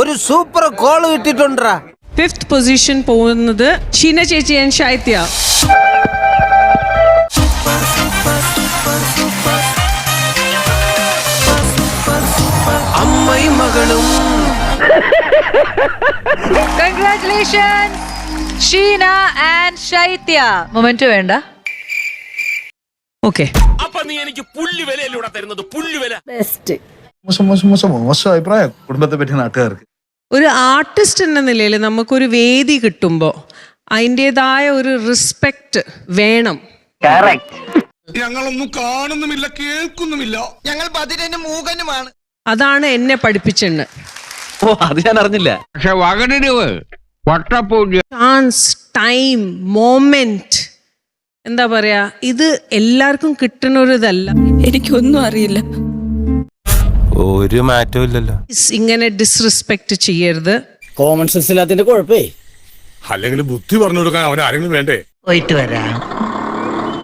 ഒരു super call കിട്ടിട്ടുണ്ടാ fifth position പോകുന്നത് ഷീന ചേച്ചി ആൻഡ് ഷൈത്യ അമ്മയും മകളും. Congratulation Sheena and Shaithya moment വേണ്ട. ഓക്കെ അപ്പൊ നീ എനിക്ക് പുല്ലുവിലൂടെ തരുന്നത്? പുല്ല് വില. മോശം മോശം മോശം മോശം അഭിപ്രായം. കുടുംബത്തെ പറ്റി നാട്ടുകാർക്ക്. ഒരു ആർട്ടിസ്റ്റ് എന്ന നിലയിൽ നമുക്കൊരു വേദി കിട്ടുമ്പോ അതിന്റെതായ ഒരു റെസ്പെക്റ്റ് വേണം. ഞങ്ങളൊന്നും കാണുന്നുമില്ല കേൾക്കുന്നുമില്ല. ഞങ്ങൾ പതിനു മൂകനുമാണ്. അതാണ് എന്നെ പഠിപ്പിച്ചെന്ന്. ഓ അത് ഞാൻ അറിഞ്ഞില്ല. പക്ഷെ വട്ടപ്പൂജ്യ ചാൻസ് ടൈം മോമെന്റ് എന്താ പറയാ? ഇത് എല്ലാവർക്കും കിട്ടുന്ന ഒരു ഇതല്ല എനിക്കൊന്നും അറിയില്ല. ഒരു മാറ്റവും ഇല്ലല്ലോ. ഇങ്ങനെ ഡിസ്റെസ്പെക്ട് ചെയ്യരുത്. കോമൺ സെൻസ് ഇല്ലാത്തതിന്റെ കുഴപ്പേ. അല്ലെങ്കിൽ ബുദ്ധി പറഞ്ഞു കൊടുക്കാൻ അവൻ ആരെങ്കിലും വേണ്ടേ? പോയിട്ട് വരാം.